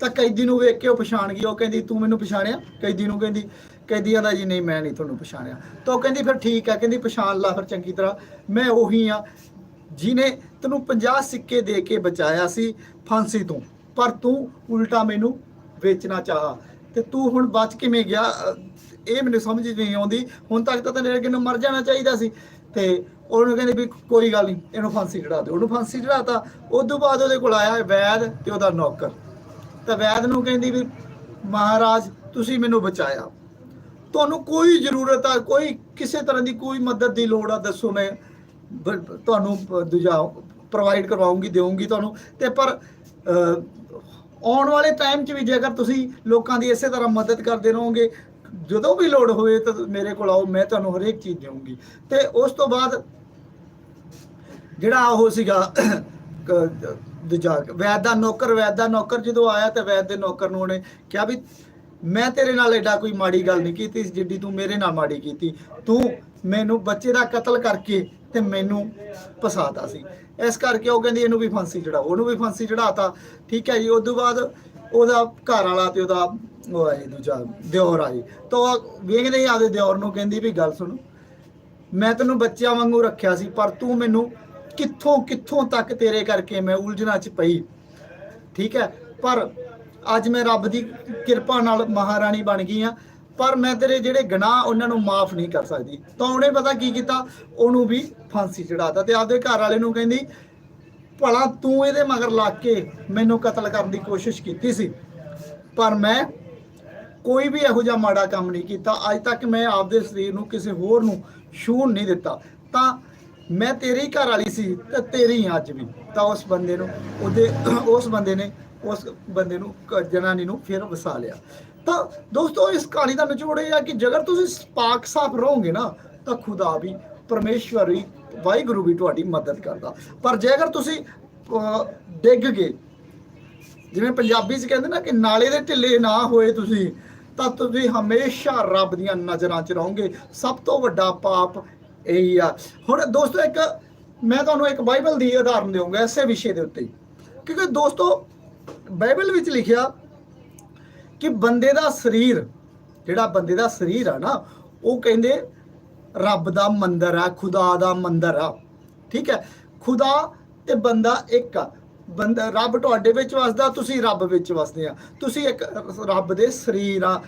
A: ਤਾਂ ਕੈਦੀ ਨੂੰ ਵੇਖ ਕੇ ਉਹ ਪਛਾਣ ਗਈ। ਉਹ ਕਹਿੰਦੀ, ਤੂੰ ਮੈਨੂੰ ਪਛਾਣਿਆ? ਕੈਦੀ ਨੂੰ ਕਹਿੰਦੀ ਕੈਦੀ ਆਂਦਾ ਜੀ, ਨਹੀਂ, ਮੈਂ ਨਹੀਂ ਤੁਹਾਨੂੰ ਪਛਾਣਿਆ। ਤਾਂ ਉਹ ਕਹਿੰਦੀ, ਫਿਰ ਠੀਕ ਹੈ। ਕਹਿੰਦੀ, ਪਛਾਣ ਲਾ ਫਿਰ ਚੰਗੀ ਤਰ੍ਹਾਂ। ਮੈਂ ਉਹੀ ਆ ਜਿਨੇ ਤੈਨੂੰ 50 ਸਿੱਕੇ ਦੇ ਕੇ ਬਚਾਇਆ ਸੀ ਫਾਂਸੀ ਤੋਂ। ਪਰ ਤੂੰ ਉਲਟਾ ਮੈਨੂੰ ਵੇਚਣਾ ਚਾਹਾ। ਤੇ ਤੂੰ ਹੁਣ ਬਚ ਕਿਵੇਂ ਗਿਆ? ਇਹ ਮੈਨੂੰ ਸਮਝ ਨਹੀਂ ਆਉਂਦੀ। ਹੁਣ ਤੱਕ ਤਾਂ ਤੇਰੇ ਅੱਗੇ ਨੂੰ ਮਰ ਜਾਣਾ ਚਾਹੀਦਾ ਸੀ। ਤੇ ਉਹਨੂੰ ਕਹਿੰਦੇ ਵੀ ਕੋਈ ਗੱਲ ਨਹੀਂ, ਇਹਨੂੰ ਫਾਂਸੀ ਚੜਾ ਦਿਓ ਉਹਨੂੰ ਫਾਂਸੀ ਚੜਾਤਾ ਉਸ ਤੋਂ ਬਾਅਦ ਉਹਦੇ ਕੋਲ ਆਇਆ ਵੈਦ ਤੇ ਉਹਦਾ ਨੌਕਰ। ਤਾਂ ਵੈਦ ਨੂੰ ਕਹਿੰਦੀ ਵੀ, ਮਹਾਰਾਜ, ਤੁਸੀਂ ਮੈਨੂੰ ਬਚਾਇਆ। ਤੁਹਾਨੂੰ ਕੋਈ ਜ਼ਰੂਰਤ ਆ, ਕੋਈ ਕਿਸੇ ਤਰ੍ਹਾਂ ਦੀ ਕੋਈ ਮਦਦ ਦੀ ਲੋੜ ਆ, ਦੱਸੋ ਮੈਂ ਤੁਹਾਨੂੰ ਪ- ਦੂਜਾ ਪ੍ਰੋਵਾਈਡ ਕਰਵਾਉਂਗੀ ਦੇਵਾਂਗੀ ਤੁਹਾਨੂੰ। ਤੇ ਪਰ ਅਹ, ਆਉਣ ਵਾਲੇ ਟਾਈਮ 'ਚ ਵੀ ਜੇਕਰ ਤੁਸੀਂ ਲੋਕਾਂ ਦੀ ਇਸੇ ਤਰ੍ਹਾਂ ਮਦਦ ਕਰਦੇ ਰਹੋਗੇ ਜਦੋਂ ਵੀ ਲੋੜ ਹੋਵੇ ਤਾਂ ਮੇਰੇ ਕੋਲ ਆਓ ਮੈਂ ਤੁਹਾਨੂੰ ਹਰੇਕ ਚੀਜ਼ ਦੇਵਾਂਗੀ ਤੇ ਉਸ ਤੋਂ ਬਾਅਦ ਜਿਹੜਾ ਉਹ ਸੀਗਾ ਦੂਜਾ ਵੈਦ ਦਾ ਨੌਕਰ ਵੈਦ ਦਾ ਨੌਕਰ ਜਦੋਂ ਆਇਆ ਤੇ ਵੈਦ ਦੇ ਨੌਕਰ ਨੂੰ ਉਹਨੇ ਕਿਹਾ ਵੀ ਮੈਂ ਤੇਰੇ ਨਾਲ ਐਡਾ ਕੋਈ ਮਾੜੀ ਗੱਲ ਨਹੀਂ ਕੀਤੀ ਜਿੱਡੀ ਤੂੰ ਮੇਰੇ ਨਾਲ ਮਾੜੀ ਕੀਤੀ। ਤੂੰ ਮੈਨੂੰ ਬੱਚੇ ਦਾ ਕਤਲ ਕਰਕੇ ਤੇ ਮੈਨੂੰ ਫਸਾਤਾ ਸੀ। ਇਸ ਕਰਕੇ ਉਹ ਕਹਿੰਦੀ ਇਹਨੂੰ ਵੀ ਫਾਂਸੀ ਚੜਾਓ ਉਹਨੂੰ ਵੀ ਫਾਂਸੀ ਚੜਾਤਾ ਠੀਕ ਹੈ ਜੀ ਉਸ ਤੋਂ ਬਾਅਦ ਉਹਦਾ ਘਰ ਵਾਲਾ ਤੇ ਉਹਦਾ ਉਹ ਆਏ ਦੂਜਾ ਦਿਓਰ ਆਏ ਤਾਂ ਵੇਖਦੇ ਹੀ ਆਪਦੇ ਦਿਓਰ ਨੂੰ ਕਹਿੰਦੀ ਵੀ ਗੱਲ ਸੁਣ, ਮੈਂ ਤੈਨੂੰ ਬੱਚਿਆਂ ਵਾਂਗੂ ਰੱਖਿਆ ਸੀ, ਪਰ ਤੂੰ ਮੈਨੂੰ ਕਿੱਥੋਂ ਕਿੱਥੋਂ ਤੱਕ ਤੇਰੇ ਕਰਕੇ ਮੈਂ ਉਲਝਣਾ ਚ ਪਈ। ਠੀਕ ਹੈ, ਪਰ ਅੱਜ ਮੈਂ ਰੱਬ ਦੀ ਕਿਰਪਾ ਨਾਲ ਮਹਾਰਾਣੀ ਬਣ ਗਈ ਆ ਪਰ ਮੈਂ ਤੇਰੇ ਜਿਹੜੇ ਗੁਨਾਹ ਉਹਨਾਂ ਨੂੰ ਮਾਫ ਨਹੀਂ ਕਰ ਸਕਦੀ। ਤਾਂ ਉਹਨੇ ਪਤਾ ਕੀ ਕੀਤਾ? ਉਹਨੂੰ ਵੀ ਫਾਂਸੀ ਚੜਾਤਾ ਤੇ ਆਪਦੇ ਘਰ ਵਾਲੇ ਨੂੰ ਕਹਿੰਦੀ, ਭਲਾ ਤੂੰ ਇਹਦੇ ਮਗਰ ਲੱਗ ਕੇ ਮੈਨੂੰ ਕਤਲ ਕਰਨ ਦੀ ਕੋਸ਼ਿਸ਼ ਕੀਤੀ ਸੀ। ਪਰ ਮੈਂ ਕੋਈ ਵੀ ਇਹੋ ਜਿਹਾ ਮਾੜਾ ਕੰਮ ਨਹੀਂ ਕੀਤਾ। ਅੱਜ ਤੱਕ ਮੈਂ ਆਪਦੇ ਸਰੀਰ ਨੂੰ ਕਿਸੇ ਹੋਰ ਨੂੰ ਛੂਹਣ ਨਹੀਂ ਦਿੱਤਾ। ਤਾਂ ਮੈਂ ਤੇਰੀ ਘਰ ਵਾਲੀ ਸੀ ਤੇ ਤੇਰੀ ਹਾਂ ਅੱਜ ਵੀ। ਤਾਂ ਉਸ ਬੰਦੇ ਨੂੰ ਉਹਦੇ ਉਸ ਬੰਦੇ ਨੇ ਉਸ ਬੰਦੇ ਨੂੰ, ਜਨਾਨੀ ਨੂੰ ਫਿਰ ਵਸਾ ਲਿਆ। ਤਾਂ ਦੋਸਤੋ, ਇਸ ਕਹਾਣੀ ਦਾ ਨਿਚੋੜ ਇਹ ਆ ਕਿ ਜੇਕਰ ਤੁਸੀਂ ਪਾਕ ਸਾਫ਼ ਰਹੋਗੇ ਨਾ, ਤਾਂ ਖੁਦਾ ਵੀ ਪਰਮੇਸ਼ਵਰ ਵੀ ਵਾਹਿਗੁਰੂ ਵੀ ਤੁਹਾਡੀ ਮਦਦ ਕਰਦਾ। ਪਰ ਜੇਕਰ ਤੁਸੀਂ ਡਿੱਗ ਗਏ, ਜਿਵੇਂ ਪੰਜਾਬੀ 'ਚ ਕਹਿੰਦੇ ਨਾ ਕਿ ਨਾਲੇ ਦੇ ਢਿੱਲੇ ਨਾ ਹੋਏ ਤੁਸੀਂ, ਤਾਂ ਤੁਸੀਂ ਹਮੇਸ਼ਾ ਰੱਬ ਦੀਆਂ ਨਜ਼ਰਾਂ 'ਚ ਰਹੋਗੇ। ਸਭ ਤੋਂ ਵੱਡਾ ਪਾਪ ਇਹੀ ਆ। ਹੁਣ ਦੋਸਤੋ, ਇੱਕ, ਮੈਂ ਤੁਹਾਨੂੰ ਇੱਕ ਬਾਈਬਲ ਦੀ ਉਦਾਹਰਨ ਦੇਵਾਂਗਾ ਇਸੇ ਵਿਸ਼ੇ ਦੇ ਉੱਤੇ। ਕਿਉਂਕਿ ਦੋਸਤੋ, ਬਾਈਬਲ ਵਿੱਚ ਲਿਖਿਆ ਕਿ ਬੰਦੇ ਦਾ ਸਰੀਰ, ਜਿਹੜਾ ਬੰਦੇ ਦਾ ਸਰੀਰ ਆ ਨਾ, ਉਹ ਕਹਿੰਦੇ ਰੱਬ ਦਾ ਮੰਦਰ ਆ, ਖੁਦਾ ਦਾ ਮੰਦਰ ਆ। ਠੀਕ ਹੈ? ਖੁਦਾ ਤੇ ਬੰਦਾ ਇੱਕ ਆ। ਬੰਦਾ, ਰੱਬ ਤੁਹਾਡੇ ਵਿੱਚ ਵਸਦਾ, ਤੁਸੀਂ ਰੱਬ ਵਿੱਚ ਵਸਦੇ ਆ। ਤੁਸੀਂ ਇੱਕ ਰੱਬ ਦੇ ਸਰੀਰ ਆ।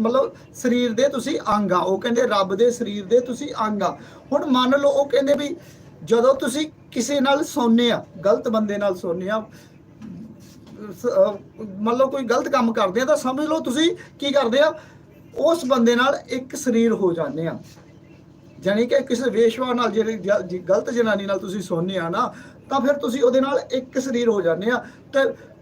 A: ਮਤਲਬ ਸਰੀਰ ਦੇ ਤੁਸੀਂ ਅੰਗ ਆ। ਉਹ ਕਹਿੰਦੇ ਰੱਬ ਦੇ ਸਰੀਰ ਦੇ ਤੁਸੀਂ ਅੰਗ ਆ। ਹੁਣ ਮੰਨ ਲਓ, ਉਹ ਕਹਿੰਦੇ ਵੀ ਜਦੋਂ ਤੁਸੀਂ ਕਿਸੇ ਨਾਲ ਸੌਂਦੇ ਆ, ਗਲਤ ਬੰਦੇ ਨਾਲ ਸੌਂਦੇ ਆ ਮਤਲਬ ਕੋਈ ਗਲਤ ਕੰਮ ਕਰਦੇ ਆ ਤਾਂ ਸਮਝ ਲਓ ਤੁਸੀਂ ਕੀ ਕਰਦੇ ਆ। ਉਸ ਬੰਦੇ ਨਾਲ ਇੱਕ ਸਰੀਰ ਹੋ ਜਾਂਦੇ ਆ। ਜਾਣੀ ਕਿ ਕਿਸੇ ਵੇਸ਼ਵਾ ਨਾਲ ਜਿਹੜੀ ਗਲਤ ਜਨਾਨੀ ਨਾਲ ਤੁਸੀਂ ਸੋਨੇ ਆ ਨਾ, ਤਾਂ ਫਿਰ ਤੁਸੀਂ ਉਹਦੇ ਨਾਲ ਇੱਕ ਸਰੀਰ ਹੋ ਜਾਂਦੇ ਆ। ਤੇ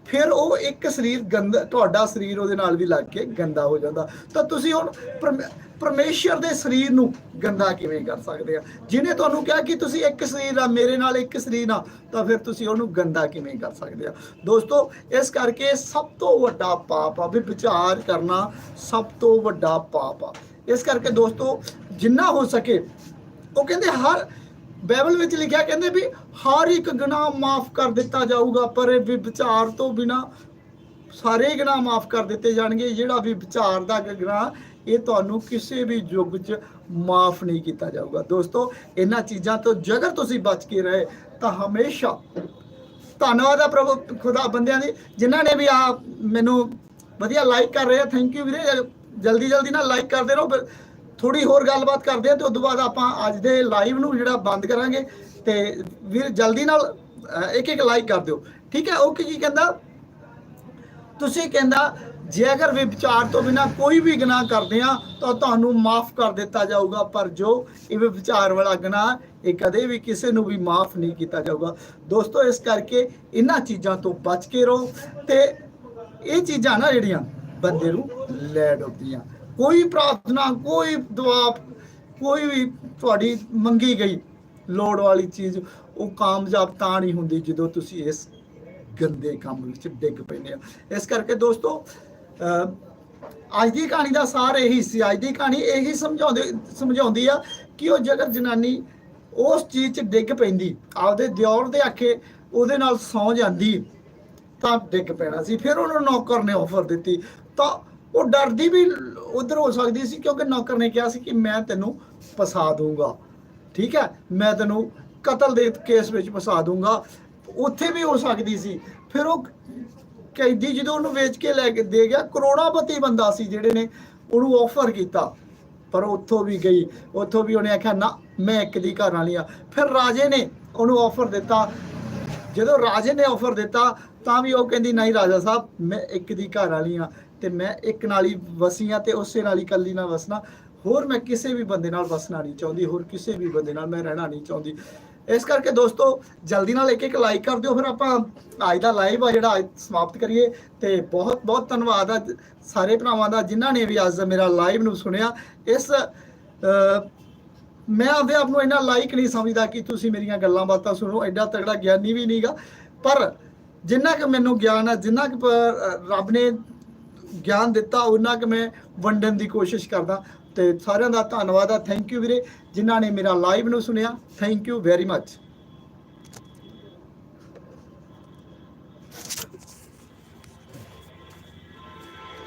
A: ਫਿਰ ਉਹ ਇੱਕ ਸਰੀਰ ਗੰਦਾ, ਤੁਹਾਡਾ ਸਰੀਰ ਉਹਦੇ ਨਾਲ ਵੀ ਲੱਗ ਕੇ ਗੰਦਾ ਹੋ ਜਾਂਦਾ। ਤਾਂ ਤੁਸੀਂ ਹੁਣ ਪਰਮੇ- ਪਰਮੇਸ਼ਰ ਦੇ ਸਰੀਰ ਨੂੰ ਗੰਦਾ ਕਿਵੇਂ ਕਰ ਸਕਦੇ ਆ? ਜਿਹਨੇ ਤੁਹਾਨੂੰ ਕਿਹਾ ਕਿ ਤੁਸੀਂ ਇੱਕ ਸਰੀਰ ਆ, ਮੇਰੇ ਨਾਲ ਇੱਕ ਸਰੀਰ ਆ, ਤਾਂ ਫਿਰ ਤੁਸੀਂ ਉਹਨੂੰ ਗੰਦਾ ਕਿਵੇਂ ਕਰ ਸਕਦੇ ਆ? ਦੋਸਤੋ, ਇਸ ਕਰਕੇ ਸਭ ਤੋਂ ਵੱਡਾ ਪਾਪ ਆ ਵੀ ਵਿਚਾਰ ਕਰਨਾ ਸਭ ਤੋਂ ਵੱਡਾ ਪਾਪ ਆ। ਇਸ ਕਰਕੇ ਦੋਸਤੋ, ਜਿੰਨਾ ਹੋ ਸਕੇ, ਉਹ ਕਹਿੰਦੇ ਹਰ ਬਾਈਬਲ ਵਿੱਚ ਲਿਖਿਆ ਕਹਿੰਦੇ ਵੀ ਹਰ ਇੱਕ ਗੁਨਾਹ ਮਾਫ ਕਰ ਦਿੱਤਾ ਜਾਊਗਾ, ਪਰ ਇਹ ਵਿਚਾਰ ਤੋਂ ਬਿਨਾ ਸਾਰੇ ਗੁਨਾਹ ਮਾਫ ਕਰ ਦਿੱਤੇ ਜਾਣਗੇ। ਜਿਹੜਾ ਵੀ ਵਿਚਾਰ ਦਾ ਗੁਨਾਹ, ਇਹ ਤੁਹਾਨੂੰ ਕਿਸੇ ਵੀ ਯੁੱਗ 'ਚ ਮਾਫ ਨਹੀਂ ਕੀਤਾ ਜਾਊਗਾ। ਦੋਸਤੋ, ਇਹਨਾਂ ਚੀਜ਼ਾਂ ਤੋਂ ਜੇਕਰ ਤੁਸੀਂ ਬਚ ਕੇ ਰਹੇ, ਤਾਂ ਹਮੇਸ਼ਾ ਧੰਨਵਾਦ ਆ ਪ੍ਰਭੂ ਖੁਦਾ ਬੰਦਿਆਂ ਦੀ, ਜਿਨ੍ਹਾਂ ਨੇ ਵੀ ਆ ਮੈਨੂੰ ਵਧੀਆ ਲਾਈਕ ਕਰ ਰਹੇ ਆ। ਥੈਂਕ ਯੂ ਵੀਰੇ ਜਲਦੀ ਜਲਦੀ ਨਾਲ ਲਾਈਕ ਕਰਦੇ ਰਹੋ ਥੋੜੀ ਹੋਰ ਗੱਲਬਾਤ ਕਰਦੇ ਹਾਂ ਤੇ ਉਸ ਤੋਂ ਬਾਅਦ ਆਪਾਂ ਅੱਜ ਦੇ ਲਾਈਵ ਨੂੰ ਜਿਹੜਾ ਬੰਦ ਕਰਾਂਗੇ ਤੇ ਵੀਰ ਜਲਦੀ ਨਾਲ ਇੱਕ ਇੱਕ ਲਾਈਕ ਕਰ ਦਿਓ। ਠੀਕ ਹੈ? ਉਹ ਕੀ ਕਹਿੰਦਾ? ਤੁਸੀਂ ਕਹਿੰਦਾ, ਜੇ ਅਗਰ ਵਿਚਾਰ ਤੋਂ ਬਿਨਾ ਕੋਈ ਵੀ ਗੁਨਾਹ ਕਰਦੇ ਆ ਤਾਂ ਤੁਹਾਨੂੰ ਮਾਫ ਕਰ ਦਿੱਤਾ ਜਾਊਗਾ। ਪਰ ਜੋ ਇਹ ਵਿਚਾਰ ਵਾਲਾ ਗੁਨਾਹ, ਇਹ ਕਦੇ ਵੀ ਕਿਸੇ ਨੂੰ ਵੀ ਮਾਫ ਨਹੀਂ ਕੀਤਾ ਜਾਊਗਾ। ਦੋਸਤੋ, ਇਸ ਕਰਕੇ ਇਹਨਾਂ ਚੀਜ਼ਾਂ ਤੋਂ ਬਚ ਕੇ ਰਹੋ ਤੇ ਇਹ ਚੀਜ਼ਾਂ ਨਾ ਜਿਹੜੀਆਂ ਬੰਦੇ ਨੂੰ ਲੈ ਡੁੱਬਦੀਆਂ ਕੋਈ ਪ੍ਰਾਰਥਨਾ, ਕੋਈ ਦੁਆ ਕੋਈ ਵੀ ਤੁਹਾਡੀ ਮੰਗੀ ਗਈ ਲੋੜ ਵਾਲੀ ਚੀਜ਼, ਉਹ ਕਾਮਯਾਬ ਤਾਂ ਨਹੀਂ ਹੁੰਦੀ ਜਦੋਂ ਤੁਸੀਂ ਇਸ ਗੰਦੇ ਕੰਮ ਵਿੱਚ ਡਿੱਗ ਪੈਂਦੇ ਆ ਇਸ ਕਰਕੇ ਦੋਸਤੋ ਅੱਜ ਦੀ ਕਹਾਣੀ ਦਾ ਸਾਰ ਇਹੀ ਸੀ, ਅੱਜ ਦੀ ਕਹਾਣੀ ਇਹੀ ਸਮਝਾਉਂਦੇ, ਸਮਝਾਉਂਦੀ ਆ ਕਿ ਉਹ ਜੇਕਰ ਜਨਾਨੀ ਉਸ ਚੀਜ਼ 'ਚ ਡਿੱਗ ਪੈਂਦੀ, ਆਪਦੇ ਦਿਓਰ ਦੇ ਆਖੇ ਉਹਦੇ ਨਾਲ ਸੌ ਜਾਂਦੀ, ਤਾਂ ਡਿੱਗ ਪੈਣਾ ਸੀ। ਫਿਰ ਉਹਨੂੰ ਨੌਕਰ ਨੇ ਆਫਰ ਦਿੱਤੀ, ਤਾਂ ਉਹ ਡਰਦੀ ਵੀ ਉਧਰ ਹੋ ਸਕਦੀ ਸੀ ਕਿਉਂਕਿ ਨੌਕਰ ਨੇ ਕਿਹਾ ਸੀ ਕਿ ਮੈਂ ਤੈਨੂੰ ਫਸਾ ਦੂੰਗਾ ਠੀਕ ਹੈ? ਮੈਂ ਤੈਨੂੰ ਕਤਲ ਦੇ ਕੇਸ ਵਿੱਚ ਫਸਾ ਦੂੰਗਾ ਉੱਥੇ ਵੀ ਹੋ ਸਕਦੀ ਸੀ। ਫਿਰ ਉਹ ਕੈਦੀ ਜਦੋਂ ਉਹਨੂੰ ਵੇਚ ਕੇ ਲੈ ਕੇ ਦੇ ਗਿਆ, ਕਰੋੜਾਪਤੀ ਬੰਦਾ ਸੀ ਜਿਹੜੇ ਨੇ ਉਹਨੂੰ ਆਫਰ ਕੀਤਾ। ਪਰ ਉੱਥੋਂ ਵੀ ਗਈ। ਉੱਥੋਂ ਵੀ ਉਹਨੇ ਆਖਿਆ, ਨਾ, ਮੈਂ ਇੱਕ ਦੀ ਘਰ ਵਾਲੀ ਆ। ਫਿਰ ਰਾਜੇ ਨੇ ਉਹਨੂੰ ਆਫਰ ਦਿੱਤਾ। ਜਦੋਂ ਰਾਜੇ ਨੇ ਆਫਰ ਦਿੱਤਾ, ਤਾਂ ਵੀ ਉਹ ਕਹਿੰਦੀ, ਨਹੀਂ ਰਾਜਾ ਸਾਹਿਬ, ਮੈਂ ਇੱਕ ਦੀ ਘਰ ਵਾਲੀ ਆ। ਤੇ ਮੈਂ ਇੱਕ ਨਾਲ ਹੀ ਵਸੀ ਆ ਤੇ ਉਸੇ ਨਾਲ ਹੀ ਕੱਲੀ ਨਾਲ ਵਸਣਾ। ਹੋਰ ਮੈਂ ਕਿਸੇ ਵੀ ਬੰਦੇ ਨਾਲ ਵਸਣਾ ਨਹੀਂ ਚਾਹੁੰਦੀ, ਹੋਰ ਕਿਸੇ ਵੀ ਬੰਦੇ ਨਾਲ ਮੈਂ ਰਹਿਣਾ ਨਹੀਂ ਚਾਹੁੰਦੀ। ਇਸ ਕਰਕੇ ਦੋਸਤੋ, ਜਲਦੀ ਨਾਲ ਇੱਕ ਇੱਕ ਲਾਈਕ ਕਰ ਦਿਓ, ਫਿਰ ਆਪਾਂ ਅੱਜ ਦਾ ਲਾਈਵ ਆ ਜਿਹੜਾ ਅੱਜ ਸਮਾਪਤ ਕਰੀਏ। ਤੇ ਬਹੁਤ ਬਹੁਤ ਧੰਨਵਾਦ ਆ ਸਾਰੇ ਭਰਾਵਾਂ ਦਾ, ਜਿਨ੍ਹਾਂ ਨੇ ਵੀ ਅੱਜ ਮੇਰਾ ਲਾਈਵ ਨੂੰ ਸੁਣਿਆ। ਇਸ ਮੈਂ ਆਪਦੇ ਆਪ ਨੂੰ ਇੰਨਾ ਲਾਈਕ ਨਹੀਂ ਸਮਝਦਾ ਕਿ ਤੁਸੀਂ ਮੇਰੀਆਂ ਗੱਲਾਂ ਬਾਤਾਂ ਸੁਣੋ, ਐਡਾ ਤਗੜਾ ਗਿਆਨੀ ਵੀ ਨਹੀਂਗਾ ਪਰ ਜਿੰਨਾ ਕਿ ਮੈਨੂੰ ਗਿਆਨ ਹੈ ਜਿੰਨਾ ਕਿ ਰੱਬ ਨੇ ਗਿਆਨ ਦਿੱਤਾ, ਉਹਨਾਂ ਕਿ ਮੈਂ ਵੰਡਣ ਦੀ ਕੋਸ਼ਿਸ਼ ਕਰਦਾ। ਤੇ ਸਾਰਿਆਂ ਦਾ ਧੰਨਵਾਦ ਆ। ਥੈਂਕ ਯੂ ਵੀਰੇ, ਜਿਨ੍ਹਾਂ ਨੇ ਮੇਰਾ ਲਾਈਵ ਨੂੰ ਸੁਣਿਆ। Thank you very much